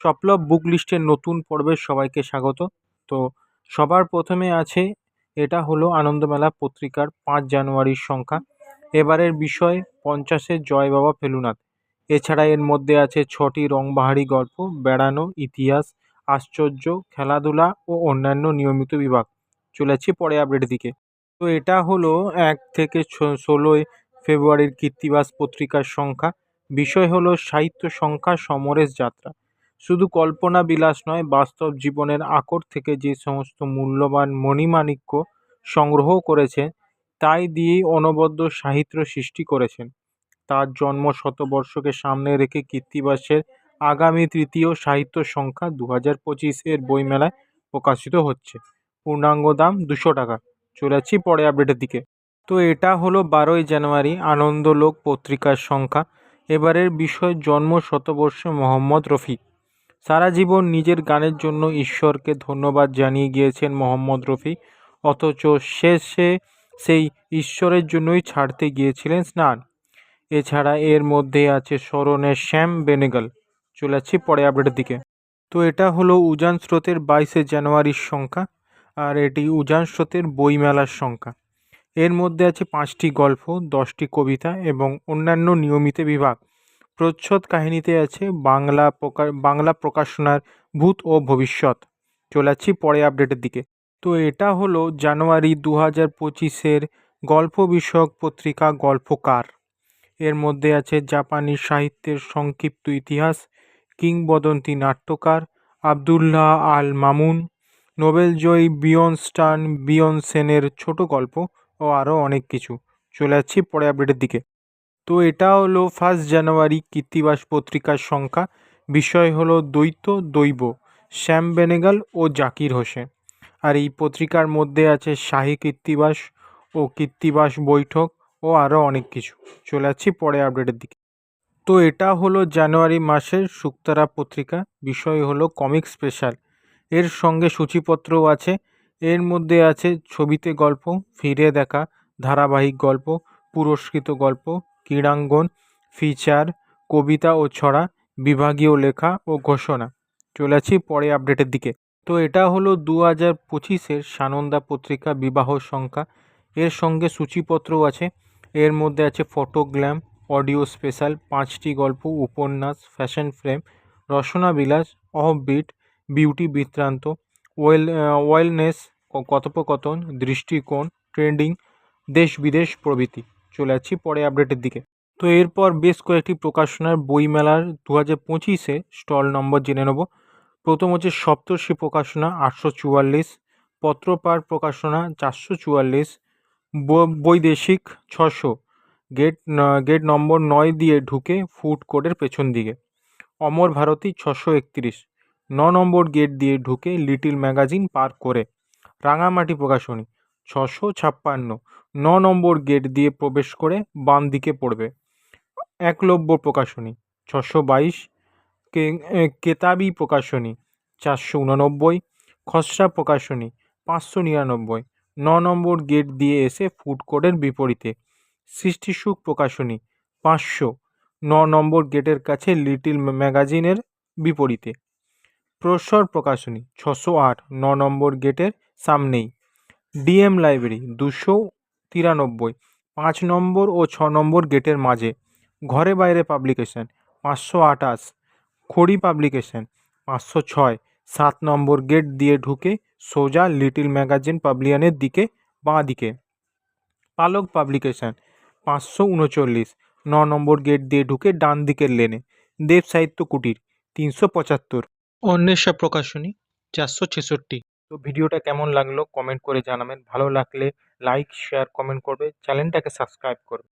সপলব বুক লিস্টের নতুন পর্বে সবাইকে স্বাগত। তো সবার প্রথমে আছে, এটা হলো আনন্দমেলা পত্রিকার পাঁচ জানুয়ারির সংখ্যা। এবারের বিষয় পঞ্চাশের জয় বাবা ফেলুনাথ। এছাড়া এর মধ্যে আছে ছটি রংবাহারি গল্প, বেড়ানো, ইতিহাস, আশ্চর্য, খেলাধুলা ও অন্যান্য নিয়মিত বিভাগ। চলেছি পরে আপডেটের দিকে। তো এটা হলো এক থেকে ষোলোই ফেব্রুয়ারির কীর্তিবাস পত্রিকার সংখ্যা। বিষয় হলো সাহিত্য সংখ্যা সমরেশ যাত্রা। শুধু কল্পনা বিলাস নয়, বাস্তব জীবনের আকর থেকে যে সমস্ত মূল্যবান মণিমাণিক্য সংগ্রহ করেছেন, তাই দিয়েই অনবদ্য সাহিত্য সৃষ্টি করেছেন। তার জন্ম শতবর্ষকে সামনে রেখে কীর্তিবাসের আগামী তৃতীয় সাহিত্য সংখ্যা দু হাজার পঁচিশ এর বইমেলায় প্রকাশিত হচ্ছে। পূর্ণাঙ্গ দাম দুশো টাকা। চলে যাচ্ছি পরে আপডেটের দিকে। তো এটা হলো বারোই জানুয়ারি আনন্দলোক পত্রিকার সংখ্যা। এবারের বিষয় জন্ম শতবর্ষে মোহাম্মদ রফি সারা জীবন নিজের গানের জন্য ঈশ্বরকে ধন্যবাদ জানিয়ে গিয়েছেন মোহাম্মদ রফি। অথচ শেষে সেই ঈশ্বরের জন্যই ছাড়তে গিয়েছিলেন স্নান। এছাড়া এর মধ্যে আছে স্মরণে শ্যাম বেনেগল। চলে যাচ্ছি পরে আপডেটের দিকে। তো এটা হলো উজান স্রোতের বাইশে জানুয়ারির সংখ্যা, আর এটি উজান স্রোতের বইমেলার সংখ্যা। এর মধ্যে আছে পাঁচটি গল্প, দশটি কবিতা এবং অন্যান্য নিয়মিত বিভাগ। প্রচ্ছদ কাহিনীতে আছে বাংলা প্রকা বাংলা প্রকাশনার ভূত ও ভবিষ্যৎ। চলে যাচ্ছি পরে আপডেটের দিকে। তো এটা হলো জানুয়ারি দু হাজার পঁচিশের গল্প বিষয়ক পত্রিকা গল্পকার। এর মধ্যে আছে জাপানি সাহিত্যের সংক্ষিপ্ত ইতিহাস, কিংবদন্তি নাট্যকার আবদুল্লাহ আল মামুন, নোবেলজয়ী বিয়নস্টান বিয়নসেনের ছোট গল্প ও আরও অনেক কিছু। চলে যাচ্ছি পরে আপডেটের দিকে। তো এটা হলো ফার্স্ট জানুয়ারি কীর্তিবাস পত্রিকার সংখ্যা। বিষয় হলো দ্বৈত, দৈব, শ্যাম বেনেগাল ও জাকির হোসেন। আর এই পত্রিকার মধ্যে আছে শাহী কীর্তিবাস ও কীর্তিবাস বৈঠক ও আরও অনেক কিছু। চলে যাচ্ছি পরে আপডেটের দিকে। তো এটা হলো জানুয়ারি মাসের শুক্তারা পত্রিকা। বিষয় হলো কমিক স্পেশাল এর সঙ্গে সূচিপত্রও আছে। এর মধ্যে আছে ছবিতে গল্প, ফিরে দেখা, ধারাবাহিক গল্প, পুরস্কৃত গল্প ক্রীড়াঙ্গন, ফিচার, কবিতা ও ছড়া, বিভাগীয় লেখা ও ঘোষণা। চলে আছি পরে আপডেটের দিকে। তো এটা হলো দু হাজার পঁচিশের সানন্দা পত্রিকা বিবাহ সংখ্যা। এর সঙ্গে সূচিপত্রও আছে। এর মধ্যে আছে ফটোগ্ল্যাম অডিও স্পেশাল, পাঁচটি গল্প, উপন্যাস, ফ্যাশন ফ্রেম রসনা বিলাস অফবিট, বিউটি বৃত্তান্ত, ওয়েল ওয়েলনেস, কথোপকথন, দৃষ্টিকোণ, ট্রেন্ডিং, দেশ বিদেশ প্রভৃতি। চলে যাচ্ছি পরে আপডেটের দিকে। তো এরপর বেশ কয়েকটি প্রকাশনার বইমেলার দু হাজার পঁচিশে স্টল নম্বর জেনে নেব। প্রথম হচ্ছে সপ্তর্ষি প্রকাশনা আটশো চুয়াল্লিশ পত্রপার প্রকাশনা চারশো চুয়াল্লিশ বৈদেশিক ছশো গেট গেট নম্বর নয় দিয়ে ঢুকে ফুড কোর্টের পেছন দিকে। অমর ভারতী ছশো একত্রিশ, ন নম্বর গেট দিয়ে ঢুকে লিটিল ম্যাগাজিন পার করে। রাঙামাটি প্রকাশনী ছশো ছাপ্পান্ন। ন নম্বর গেট দিয়ে প্রবেশ করে বাম দিকে পড়বে। একলব্য প্রকাশনী ছশো বাইশ। কেতাবি প্রকাশনী, চারশো উননব্বই। খসড়া প্রকাশনী, পাঁচশো নিরানব্বই। ন নম্বর গেট দিয়ে এসে ফুড কোর্টের বিপরীতে। সৃষ্টিসুখ প্রকাশনী, পাঁচশো। ন নম্বর গেটের কাছে লিটিল ম্যাগাজিনের বিপরীতে। প্রসর প্রকাশনী ছশো আট। ন নম্বর গেটের সামনেই। ডিএম লাইব্রেরি দুশো তিরানব্বই, পাঁচ নম্বর ও ছ নম্বর গেটের মাঝে। ঘরে বাইরে পাবলিকেশন, পাঁচশো আঠাশ। খড়ি পাবলিকেশন, পাঁচশো ছয়। সাত নম্বর গেট দিয়ে ঢুকে সোজা লিটিল ম্যাগাজিন পাবলিয়ানের দিকে, বাঁ দিকে। পালক পাবলিকেশন, পাঁচশো উনচল্লিশ। ন নম্বর গেট দিয়ে ঢুকে ডান দিকের লেনে। দেব সাহিত্য কুটির, তিনশো পঁচাত্তর। অন্বেষা প্রকাশনী, চারশো ছেষট্টি। তো ভিডিওটা কেমন লাগল? কমেন্ট করে জানাবেন। ভালো লাগলে লাইক শেয়ার কমেন্ট করবে। চ্যানেলটাকে সাবস্ক্রাইব করবে।